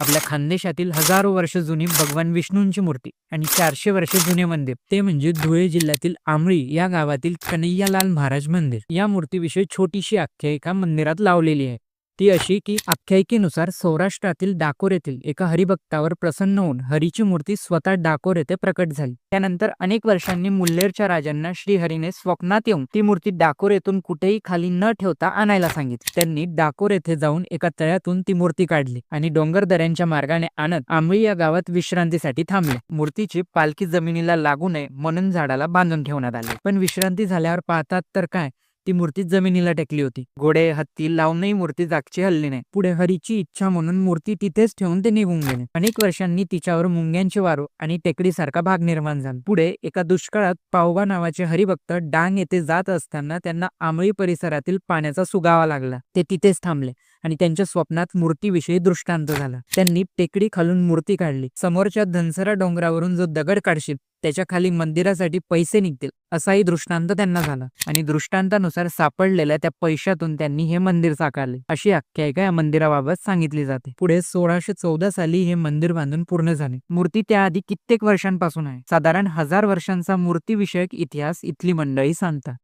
आपल्या खानदेशातील हजारो वर्ष जुनी भगवान विष्णूंची मूर्ती आणि चारशे वर्ष जुने मंदिर. ते म्हणजे धुळे जिल्ह्यातील आमळी या गावातील कन्हैयालाल महाराज मंदिर. या मूर्तीविषयी छोटीशी आख्यायिका मंदिरात लावलेली आहे. ती अशी की आख्यायिकेनुसार सौराष्ट्रातील डाकोर येथील एका हरिभक्तावर प्रसन्न होऊन हरीची मूर्ती स्वतः डाकोर येथे प्रकट झाली. त्यानंतर अनेक वर्षांनी मुल्लेरच्या राजांना श्रीहरीने स्वप्नात येऊन ती मूर्ती डाकोर येथून कुठेही खाली न ठेवता आणायला सांगितली. त्यांनी डाकोर येथे जाऊन एका तळ्यातून ती मूर्ती काढली आणि डोंगर दऱ्यांच्या मार्गाने आणत आंबळी या गावात विश्रांतीसाठी थांबले. मूर्तीची पालखी जमिनीला लागू नये म्हणून झाडाला बांधून ठेवण्यात आले. पण विश्रांती झाल्यावर पाहतात तर काय? ती मूर्ती जमिनीला टेकली होती. घोडे हत्ती लावूनही मूर्ती जागची हल्ली नाही. पुढे हरीची इच्छा म्हणून मूर्ती तिथेच ठेवून ते निघून गेले. अनेक वर्षांनी तिच्यावर मुंग्यांचे वारू आणि टेकडीसारखा भाग निर्माण झाला. पुढे एका दुष्काळात पावबा नावाचे हरिभक्त डांग येथे जात असताना त्यांना आमळी परिसरातील पाण्याचा सुगावा लागला. ते तिथेच थांबले आणि त्यांच्या स्वप्नात मूर्तीविषयी दृष्टांत झाला. त्यांनी टेकडी खालून मूर्ती काढली. समोरच्या धनसरा डोंगरावरून जो दगड काढशील त्याच्याखाली मंदिरासाठी पैसे निघतील असाही दृष्टांत त्यांना झाला. आणि दृष्टांतानुसार सापडलेल्या त्या पैशातून त्यांनी हे मंदिर साकारले. अशी आख्यायिका या मंदिराबाबत सांगितली जाते. पुढे सोळाशे चौदा साली हे मंदिर बांधून पूर्ण झाले. मूर्ती त्याआधी कित्येक वर्षांपासून आहे. साधारण हजार वर्षांचा मूर्तीविषयक इतिहास इथली मंडळी सांगतात.